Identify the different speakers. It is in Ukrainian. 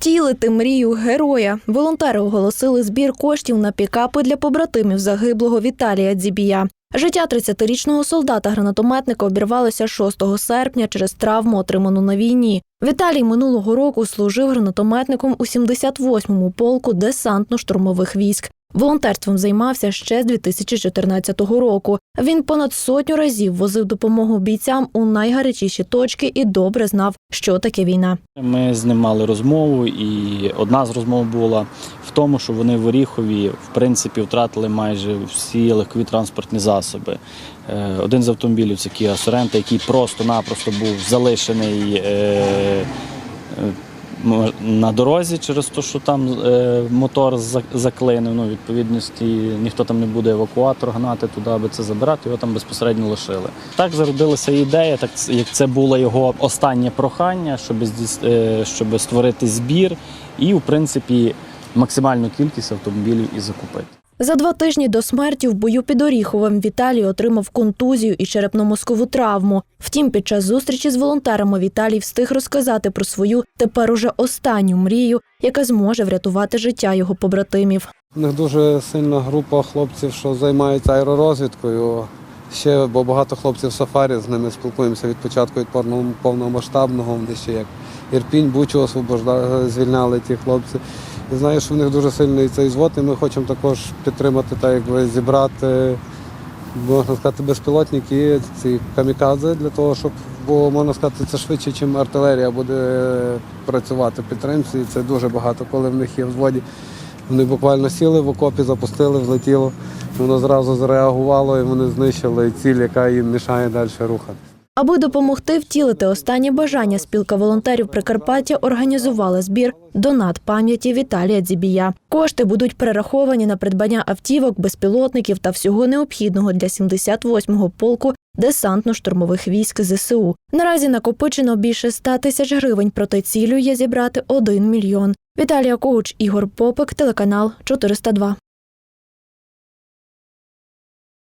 Speaker 1: Втілити мрію героя. Волонтери оголосили збір коштів на пікапи для побратимів загиблого Віталія Дзібія. Життя 30-річного солдата-гранатометника обірвалося 6 серпня через травму, отриману на війні. Віталій минулого року служив гранатометником у 78-му полку десантно-штурмових військ. Волонтерством займався ще з 2014 року. Він понад сотню разів возив допомогу бійцям у найгарячіші точки і добре знав, що таке війна.
Speaker 2: Ми з ним мали розмову, і одна з розмов була в тому, що вони в Оріхові в принципі втратили майже всі легкові транспортні засоби. Е, Один з автомобілів це Kia Sorento, який просто-напросто був залишений е, е, на дорозі через те, що там е, мотор за- заклинив. Ну, відповідності ніхто там не буде евакуатор гнати туди, аби це забирати, його там безпосередньо лишили. Так зародилася ідея, так як це було його останнє прохання, щоб, е, щоб створити збір і, в принципі, максимальну кількість автомобілів і закупити.
Speaker 1: За два тижні до смерті в бою під Оріховим Віталій отримав контузію і черепно-мозкову травму. Втім, під час зустрічі з волонтерами Віталій встиг розказати про свою тепер уже останню мрію, яка зможе врятувати життя його побратимів.
Speaker 3: У них дуже сильна група хлопців, що займаються аеророзвідкою. Ще бо багато хлопців в сафарі з ними спілкуємося від початку від повномасштабного, вони ще як Ірпінь, Бучу освобожда... звільняли ті хлопці. Знаю, що в них дуже сильний цей звод, і ми хочемо також підтримати, так якби зібрати, можна сказати, безпілотники, ці камікадзе для того, щоб, бо можна сказати, це швидше, ніж артилерія буде працювати в підтримці. І це дуже багато, коли в них є в зводі. Вони буквально сіли в окопі, запустили, влетіло. Воно зразу зреагувало і вони знищили ціль, яка їм мішає далі рухати.
Speaker 1: Аби допомогти втілити останнє бажання, спілка волонтерів Прикарпаття організувала збір донат пам'яті Віталія Дзібія. Кошти будуть перераховані на придбання автівок, безпілотників та всього необхідного для 78-го полку десантно-штурмових військ ЗСУ. Наразі накопичено більше 100 тисяч гривень, проте цілю є зібрати 1 мільйон. Віталія Коуч, Ігор Попик, телеканал 402.